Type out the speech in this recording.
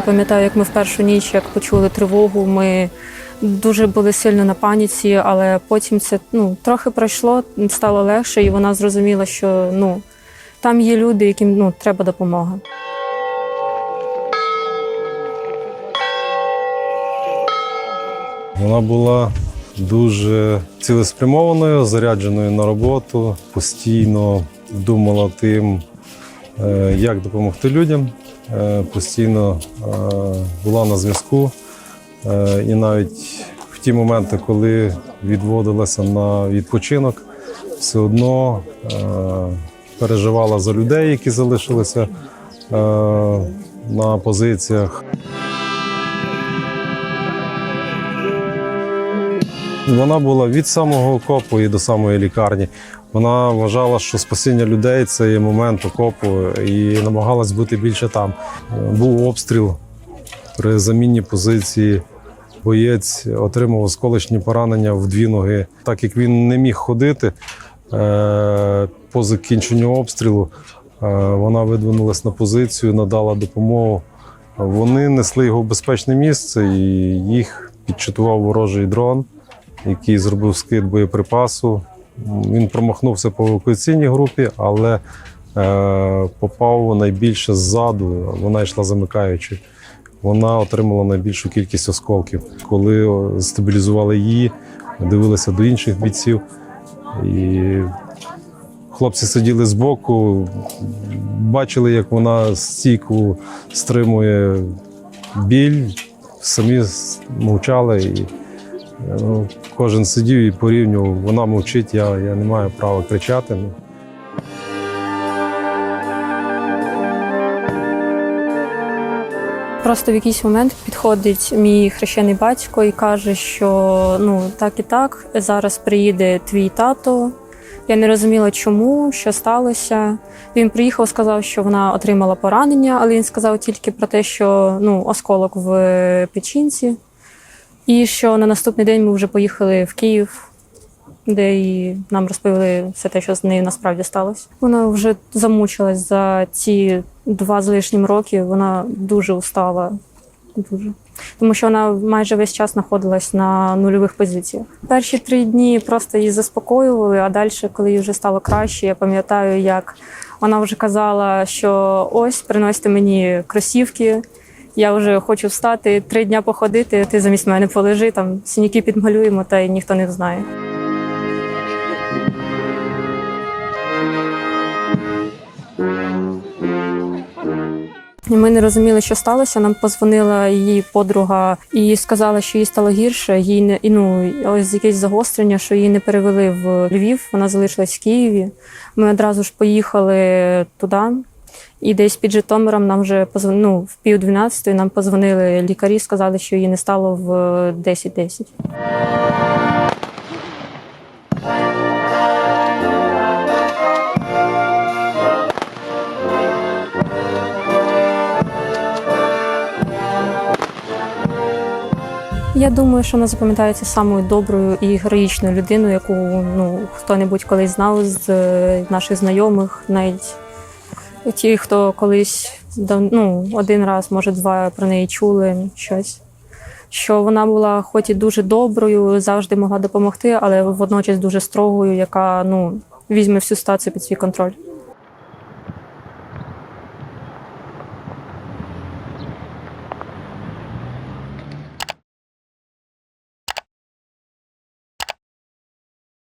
пам'ятаю, як ми в першу ніч, як почули тривогу, ми дуже були сильно на паніці, але потім це ну, трохи пройшло, стало легше, і вона зрозуміла, що ну, там є люди, яким ну, треба допомога. Вона була дуже цілеспрямованою, зарядженою на роботу, постійно думала тим, е, як допомогти людям, постійно е, була на зв'язку. Е, І навіть в ті моменти, коли відводилася на відпочинок, все одно е, переживала за людей, які залишилися е, на позиціях. Вона була від самого окопу і до самої лікарні. Вона вважала, що спасіння людей це є момент окопу, і намагалась бути більше там. Був обстріл при заміні позиції. Боєць отримав осколочні поранення в дві ноги. Так як він не міг ходити е, по закінченню обстрілу, е, вона видвинулась на позицію, надала допомогу. Вони несли його в безпечне місце, і їх підчитував ворожий дрон який зробив скид боєприпасу. Він промахнувся по евакуаційній групі, але е, попав найбільше ззаду. Вона йшла замикаючи. Вона отримала найбільшу кількість осколків. Коли стабілізували її, дивилися до інших бійців. І хлопці сиділи збоку, бачили, як вона стійку стримує біль, самі мовчали. І, Ну, кожен сидів і порівнював, вона мовчить, я, я не маю права кричати. Ну, Просто в якийсь момент підходить мій хрещений батько і каже, що ну так і так, зараз приїде твій тато. Я не розуміла, чому, що сталося. Він приїхав, сказав, що вона отримала поранення, але він сказав тільки про те, що ну, осколок в печінці. І що на наступний день ми вже поїхали в Київ, де і нам розповіли все те, що з нею насправді сталося. Вона вже замучилась за ці два з лишнім роки. Вона дуже устала. Дуже. Тому що вона майже весь час знаходилась на нульових позиціях. Перші три дні просто її заспокоювали, а далі, коли їй вже стало краще, я пам'ятаю, як вона вже казала, що ось приносите мені кросівки. Я вже хочу встати, три дня походити, ти замість мене полежи, там синяки підмалюємо, та й ніхто не знає. Ми не розуміли, що сталося. Нам позвонила її подруга і сказала, що їй стало гірше. Їй не і, ну ось якесь загострення, що її не перевели в Львів. Вона залишилась в Києві. Ми одразу ж поїхали туди. І десь під Житомиром нам вже позвонили, ну, в пів дванадцятої нам позвонили лікарі, сказали, що її не стало в 10.10. Я думаю, що вона запам'ятається самою доброю і героїчною людиною, яку ну, хто-небудь колись знав з е, наших знайомих, навіть ті, хто колись ну, один раз, може, два про неї чули щось. Що вона була хоч і дуже доброю, завжди могла допомогти, але водночас дуже строгою, яка ну, візьме всю ситуацію під свій контроль.